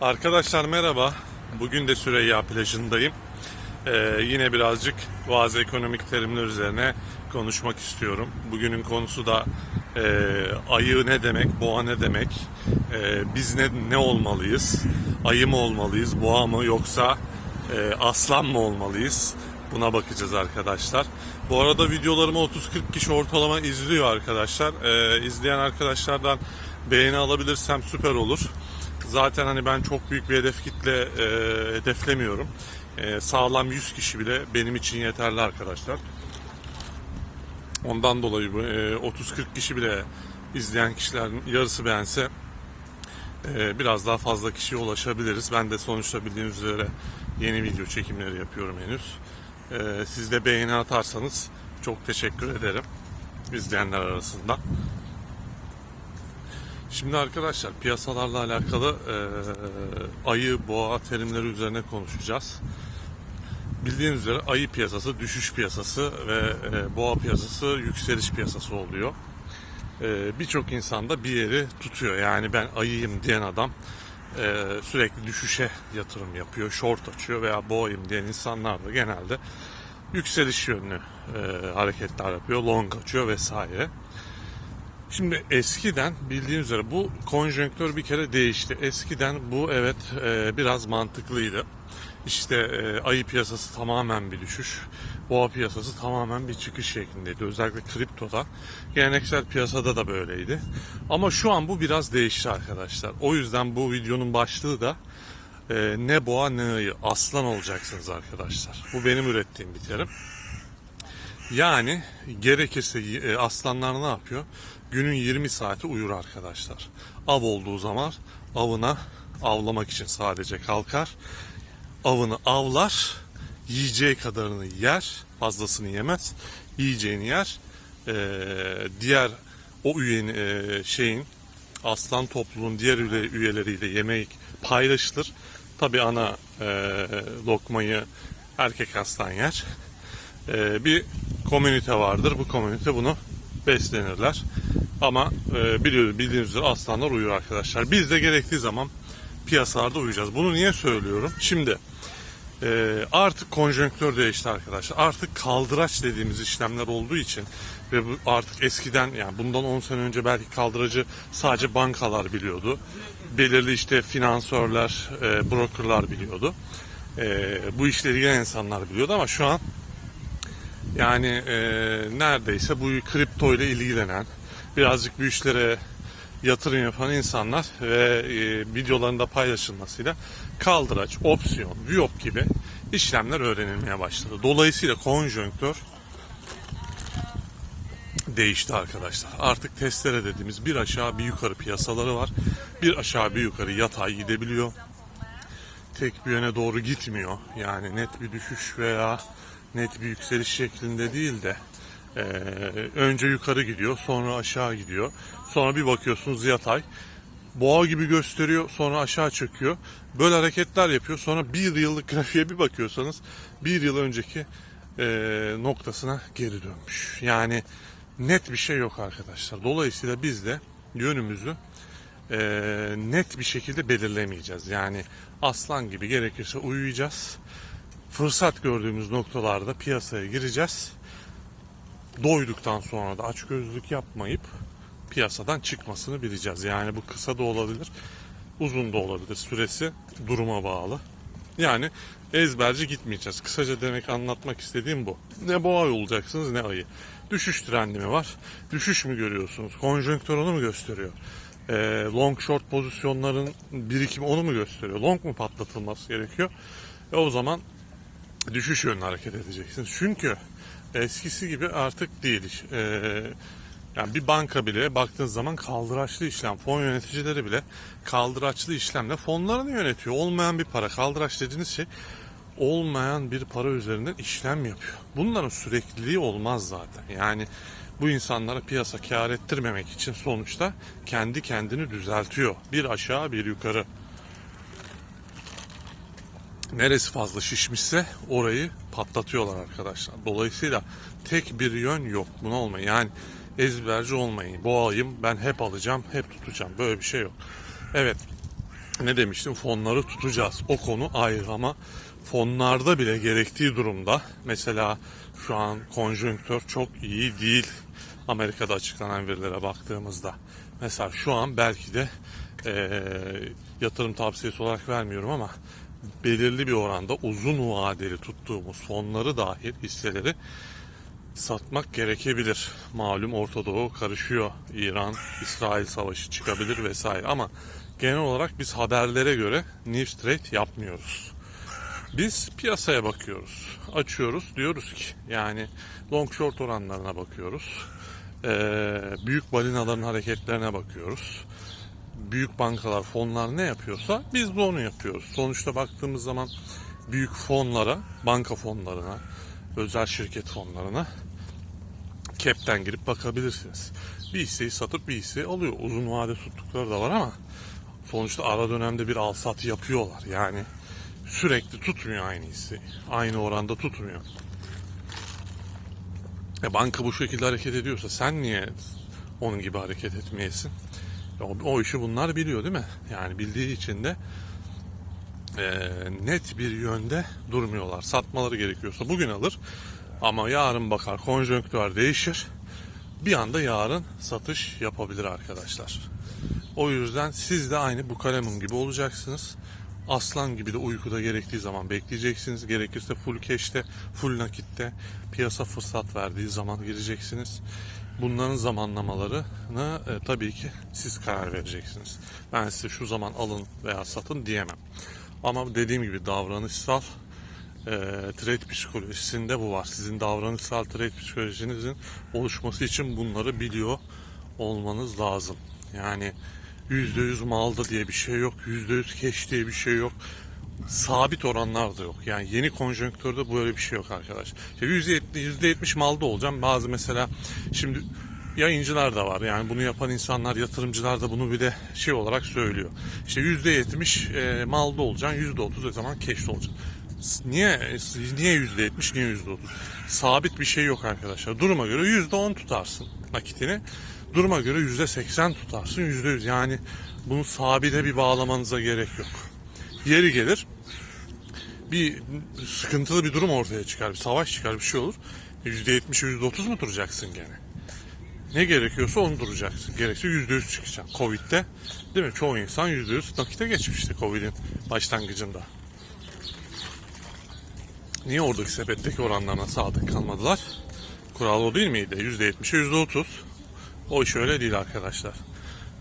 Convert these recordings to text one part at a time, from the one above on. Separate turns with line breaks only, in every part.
Arkadaşlar merhaba. Bugün de Süreyya plajındayım. Ee, yine birazcık bazı ekonomik terimler üzerine konuşmak istiyorum. Bugünün konusu da e, ayı ne demek, boğa ne demek, e, biz ne, ne olmalıyız, ayı mı olmalıyız, boğa mı yoksa e, aslan mı olmalıyız? Buna bakacağız arkadaşlar. Bu arada videolarımı 30-40 kişi ortalama izliyor arkadaşlar. Ee, izleyen arkadaşlardan beğeni alabilirsem süper olur. Zaten hani ben çok büyük bir hedef kitle e, hedeflemiyorum. E, sağlam 100 kişi bile benim için yeterli arkadaşlar. Ondan dolayı e, 30-40 kişi bile izleyen kişilerin yarısı beğense e, biraz daha fazla kişiye ulaşabiliriz. Ben de sonuçta bildiğiniz üzere yeni video çekimleri yapıyorum henüz. E, siz de beğeni atarsanız çok teşekkür ederim izleyenler arasında. Şimdi arkadaşlar piyasalarla alakalı e, ayı, boğa terimleri üzerine konuşacağız. Bildiğiniz üzere ayı piyasası düşüş piyasası ve e, boğa piyasası yükseliş piyasası oluyor. E, Birçok insan da bir yeri tutuyor. Yani ben ayıyım diyen adam e, sürekli düşüşe yatırım yapıyor, short açıyor veya boğayım diyen insanlar da genelde yükseliş yönlü e, hareketler yapıyor, long açıyor vesaire. Şimdi eskiden bildiğiniz üzere bu konjonktör bir kere değişti. Eskiden bu evet e, biraz mantıklıydı. İşte e, ayı piyasası tamamen bir düşüş, boğa piyasası tamamen bir çıkış şeklindeydi. Özellikle kriptoda, geleneksel piyasada da böyleydi. Ama şu an bu biraz değişti arkadaşlar. O yüzden bu videonun başlığı da e, ne boğa ne ayı, aslan olacaksınız arkadaşlar. Bu benim ürettiğim bir terim. Yani gerekirse e, aslanlar ne yapıyor? Günün 20 saati uyur arkadaşlar. Av olduğu zaman avına avlamak için sadece kalkar. Avını avlar, yiyeceği kadarını yer, fazlasını yemez. Yiyeceğini yer. Ee, diğer o üyenin e, şeyin aslan topluluğun diğer üye- üyeleriyle yemek paylaşılır. Tabi ana e, lokmayı erkek aslan yer. Ee, bir komünite vardır. Bu komünite bunu beslenirler. Ama e, biliyoruz bildiğiniz üzere aslanlar uyuyor arkadaşlar. Biz de gerektiği zaman piyasalarda uyuyacağız. Bunu niye söylüyorum? Şimdi e, artık konjonktör değişti arkadaşlar. Artık kaldıraç dediğimiz işlemler olduğu için ve bu artık eskiden yani bundan 10 sene önce belki kaldıracı sadece bankalar biliyordu. Belirli işte finansörler, e, brokerlar biliyordu. E, bu işleri ilgilenen insanlar biliyordu ama şu an yani e, neredeyse bu kripto ile ilgilenen, birazcık bu işlere yatırım yapan insanlar ve e, videolarında paylaşılmasıyla kaldıraç, opsiyon, viyop gibi işlemler öğrenilmeye başladı. Dolayısıyla konjonktör değişti arkadaşlar. Artık testere dediğimiz bir aşağı bir yukarı piyasaları var. Bir aşağı bir yukarı yatay gidebiliyor. Tek bir yöne doğru gitmiyor. Yani net bir düşüş veya net bir yükseliş şeklinde değil de e, önce yukarı gidiyor, sonra aşağı gidiyor. Sonra bir bakıyorsunuz yatay. Boğa gibi gösteriyor, sonra aşağı çöküyor. Böyle hareketler yapıyor. Sonra bir yıllık grafiğe bir bakıyorsanız bir yıl önceki e, noktasına geri dönmüş. Yani net bir şey yok arkadaşlar. Dolayısıyla biz de yönümüzü e, net bir şekilde belirlemeyeceğiz. Yani aslan gibi gerekirse uyuyacağız. Fırsat gördüğümüz noktalarda piyasaya gireceğiz. Doyduktan sonra da açgözlülük yapmayıp piyasadan çıkmasını bileceğiz. Yani bu kısa da olabilir, uzun da olabilir. Süresi duruma bağlı. Yani ezberci gitmeyeceğiz. Kısaca demek anlatmak istediğim bu. Ne boğa olacaksınız ne ayı. Düşüş trendi mi var? Düşüş mü görüyorsunuz? Konjonktör onu mu gösteriyor? Ee, long short pozisyonların birikimi onu mu gösteriyor? Long mu patlatılması gerekiyor? E o zaman düşüş yönlü hareket edeceksiniz. Çünkü eskisi gibi artık değil. Ee, yani bir banka bile baktığınız zaman kaldıraçlı işlem, fon yöneticileri bile kaldıraçlı işlemle fonlarını yönetiyor. Olmayan bir para, kaldıraç dediğiniz şey olmayan bir para üzerinden işlem yapıyor. Bunların sürekliliği olmaz zaten. Yani bu insanlara piyasa kar ettirmemek için sonuçta kendi kendini düzeltiyor. Bir aşağı bir yukarı neresi fazla şişmişse orayı patlatıyorlar arkadaşlar. Dolayısıyla tek bir yön yok. Buna olmayın. Yani ezberci olmayın. Boğayım ben hep alacağım, hep tutacağım. Böyle bir şey yok. Evet. ne demiştim fonları tutacağız. O konu ayrı ama fonlarda bile gerektiği durumda mesela şu an konjonktör çok iyi değil. Amerika'da açıklanan verilere baktığımızda. Mesela şu an belki de eee, yatırım tavsiyesi olarak vermiyorum ama belirli bir oranda uzun vadeli tuttuğumuz fonları dahil hisseleri satmak gerekebilir. Malum Orta Doğu karışıyor. İran, İsrail savaşı çıkabilir vesaire ama genel olarak biz haberlere göre news trade yapmıyoruz. Biz piyasaya bakıyoruz. Açıyoruz diyoruz ki yani long short oranlarına bakıyoruz. Ee, büyük balinaların hareketlerine bakıyoruz. Büyük bankalar, fonlar ne yapıyorsa biz de onu yapıyoruz. Sonuçta baktığımız zaman büyük fonlara, banka fonlarına, özel şirket fonlarına cap'ten girip bakabilirsiniz. Bir hisseyi satıp bir hisseyi alıyor. Uzun vade tuttukları da var ama sonuçta ara dönemde bir al sat yapıyorlar. Yani sürekli tutmuyor aynı hisseyi. Aynı oranda tutmuyor. E banka bu şekilde hareket ediyorsa sen niye onun gibi hareket etmeyesin? O, o işi bunlar biliyor değil mi? Yani bildiği için de e, net bir yönde durmuyorlar. Satmaları gerekiyorsa bugün alır ama yarın bakar konjonktür değişir. Bir anda yarın satış yapabilir arkadaşlar. O yüzden siz de aynı bu kalemim gibi olacaksınız. Aslan gibi de uykuda gerektiği zaman bekleyeceksiniz. Gerekirse full cash'te, full nakitte piyasa fırsat verdiği zaman gireceksiniz. Bunların zamanlamalarını e, tabii ki siz karar vereceksiniz. Ben size şu zaman alın veya satın diyemem. Ama dediğim gibi davranışsal e, trade psikolojisinde bu var. Sizin davranışsal trade psikolojinizin oluşması için bunları biliyor olmanız lazım. Yani %100 malda diye bir şey yok. %100 cash diye bir şey yok. Sabit oranlar da yok. Yani yeni konjonktürde böyle bir şey yok arkadaş. İşte %70, %70 malda olacağım. Bazı mesela şimdi yayıncılar da var. Yani bunu yapan insanlar, yatırımcılar da bunu bir de şey olarak söylüyor. İşte %70 e, malda olacaksın, %30 o zaman cash'te olacaksın. Niye niye yüzde yetmiş niye yüzde otuz? Sabit bir şey yok arkadaşlar. Duruma göre yüzde on tutarsın nakitini. Duruma göre yüzde seksen tutarsın yüzde yüz. Yani bunu sabite bir bağlamanıza gerek yok. Yeri gelir bir sıkıntılı bir durum ortaya çıkar. Bir savaş çıkar bir şey olur. Yüzde yetmiş yüzde otuz mu duracaksın gene? Ne gerekiyorsa onu duracaksın. Gerekse yüzde yüz çıkacaksın. Covid'de değil mi? Çoğu insan yüzde yüz nakite geçmişti Covid'in başlangıcında. Niye oradaki sepetteki oranlarına sadık kalmadılar? Kural o değil miydi? %70'e %30. O iş öyle değil arkadaşlar.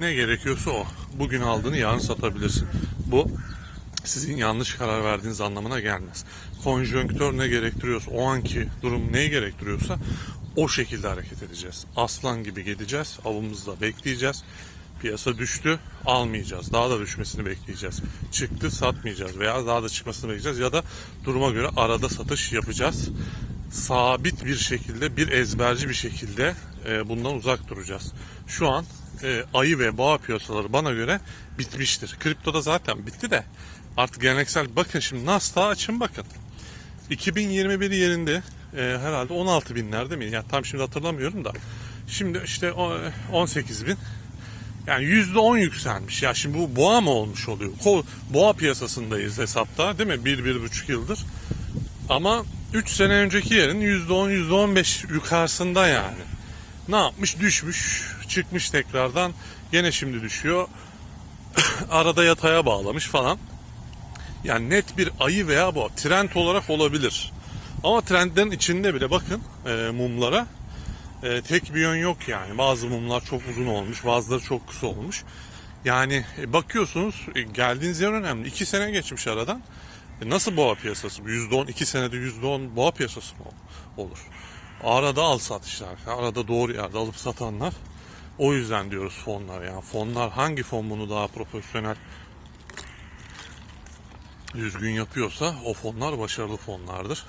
Ne gerekiyorsa o. Bugün aldığını yarın satabilirsin. Bu sizin yanlış karar verdiğiniz anlamına gelmez. Konjonktör ne gerektiriyorsa, o anki durum neyi gerektiriyorsa o şekilde hareket edeceğiz. Aslan gibi gideceğiz, avımızda bekleyeceğiz. Piyasa düştü, almayacağız. Daha da düşmesini bekleyeceğiz. Çıktı, satmayacağız veya daha da çıkmasını bekleyeceğiz ya da duruma göre arada satış yapacağız. Sabit bir şekilde, bir ezberci bir şekilde e, bundan uzak duracağız. Şu an e, ayı ve boğa piyasaları bana göre bitmiştir. Kriptoda zaten bitti de artık geleneksel bakın şimdi Nasdaq açın bakın. 2021 yerinde e, herhalde 16 binlerde mi? Yani tam şimdi hatırlamıyorum da. Şimdi işte o- 18 bin. Yani yüzde on yükselmiş. Ya şimdi bu boğa mı olmuş oluyor? Boğa piyasasındayız hesapta değil mi? Bir, bir buçuk yıldır. Ama 3 sene önceki yerin yüzde on, yüzde on beş yukarısında yani. Ne yapmış? Düşmüş, çıkmış tekrardan. Gene şimdi düşüyor. Arada yataya bağlamış falan. Yani net bir ayı veya bu trend olarak olabilir. Ama trendlerin içinde bile bakın e, mumlara e, tek bir yön yok yani. Bazı mumlar çok uzun olmuş, bazıları çok kısa olmuş. Yani e, bakıyorsunuz e, geldiğiniz yer önemli. İki sene geçmiş aradan. E, nasıl boğa piyasası? Yüzde on, iki senede yüzde on boğa piyasası mı ol- olur? Arada al satışlar, arada doğru yerde alıp satanlar. O yüzden diyoruz fonlar yani. Fonlar hangi fon bunu daha profesyonel düzgün yapıyorsa o fonlar başarılı fonlardır.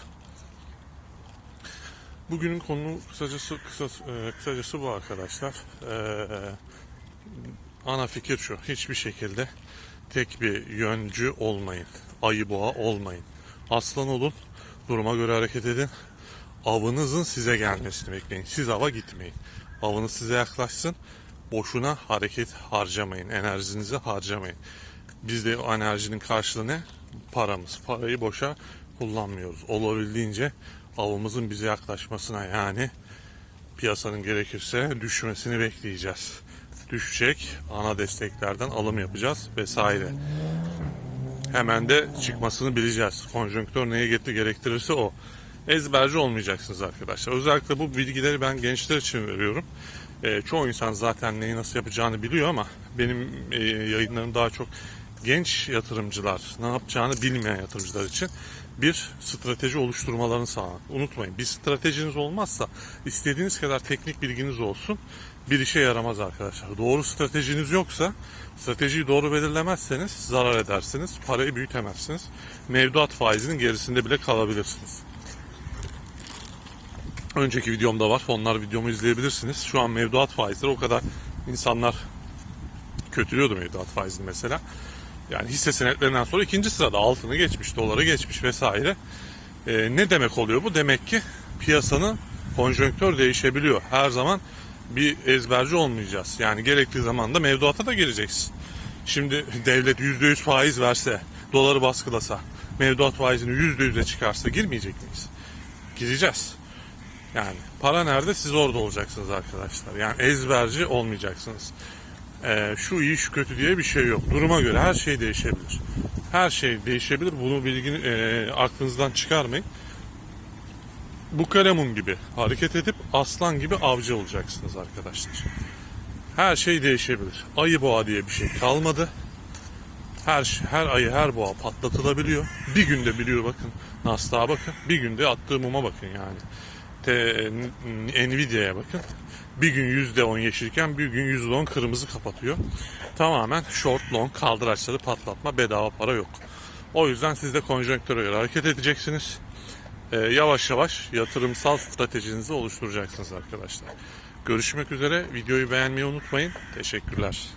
Bugünün konu kısacası kısa, e, kısacası bu arkadaşlar. E, ana fikir şu. Hiçbir şekilde tek bir yöncü olmayın. Ayı boğa olmayın. Aslan olun. Duruma göre hareket edin. Avınızın size gelmesini bekleyin. Siz ava gitmeyin. Avınız size yaklaşsın. Boşuna hareket harcamayın. Enerjinizi harcamayın. Biz de o enerjinin karşılığı ne? Paramız. Parayı boşa kullanmıyoruz. Olabildiğince avımızın bize yaklaşmasına yani piyasanın gerekirse düşmesini bekleyeceğiz. Düşecek, ana desteklerden alım yapacağız vesaire. Hemen de çıkmasını bileceğiz. Konjonktör neye getir gerektirirse o. Ezberci olmayacaksınız arkadaşlar. Özellikle bu bilgileri ben gençler için veriyorum. Ee, çoğu insan zaten neyi nasıl yapacağını biliyor ama benim e, yayınlarım daha çok genç yatırımcılar, ne yapacağını bilmeyen yatırımcılar için bir strateji oluşturmalarını sağlamak. Unutmayın bir stratejiniz olmazsa istediğiniz kadar teknik bilginiz olsun bir işe yaramaz arkadaşlar. Doğru stratejiniz yoksa stratejiyi doğru belirlemezseniz zarar edersiniz. Parayı büyütemezsiniz. Mevduat faizinin gerisinde bile kalabilirsiniz. Önceki videomda var. Onlar videomu izleyebilirsiniz. Şu an mevduat faizleri o kadar insanlar kötülüyordu mevduat faizini mesela. Yani hisse senetlerinden sonra ikinci sırada altını geçmiş, doları geçmiş vesaire. Ee, ne demek oluyor bu? Demek ki piyasanın konjonktör değişebiliyor. Her zaman bir ezberci olmayacağız. Yani gerektiği zaman da mevduata da gireceksin. Şimdi devlet %100 faiz verse, doları baskılasa, mevduat faizini %100'e çıkarsa girmeyecek miyiz? Gireceğiz. Yani para nerede siz orada olacaksınız arkadaşlar. Yani ezberci olmayacaksınız. Ee, şu iyi şu kötü diye bir şey yok. Duruma göre her şey değişebilir. Her şey değişebilir. Bunu bilgini e, aklınızdan çıkarmayın. Bu kalemun gibi hareket edip aslan gibi avcı olacaksınız arkadaşlar. Her şey değişebilir. Ayı boğa diye bir şey kalmadı. Her her ayı her boğa patlatılabiliyor. Bir günde biliyor bakın. Nasdaq'a bakın. Bir günde attığı muma bakın yani. Te, Nvidia'ya bakın. Bir gün %10 yeşilken bir gün %10 kırmızı kapatıyor. Tamamen short long kaldıraçları patlatma bedava para yok. O yüzden siz de konjonktüre göre hareket edeceksiniz. Ee, yavaş yavaş yatırımsal stratejinizi oluşturacaksınız arkadaşlar. Görüşmek üzere. Videoyu beğenmeyi unutmayın. Teşekkürler.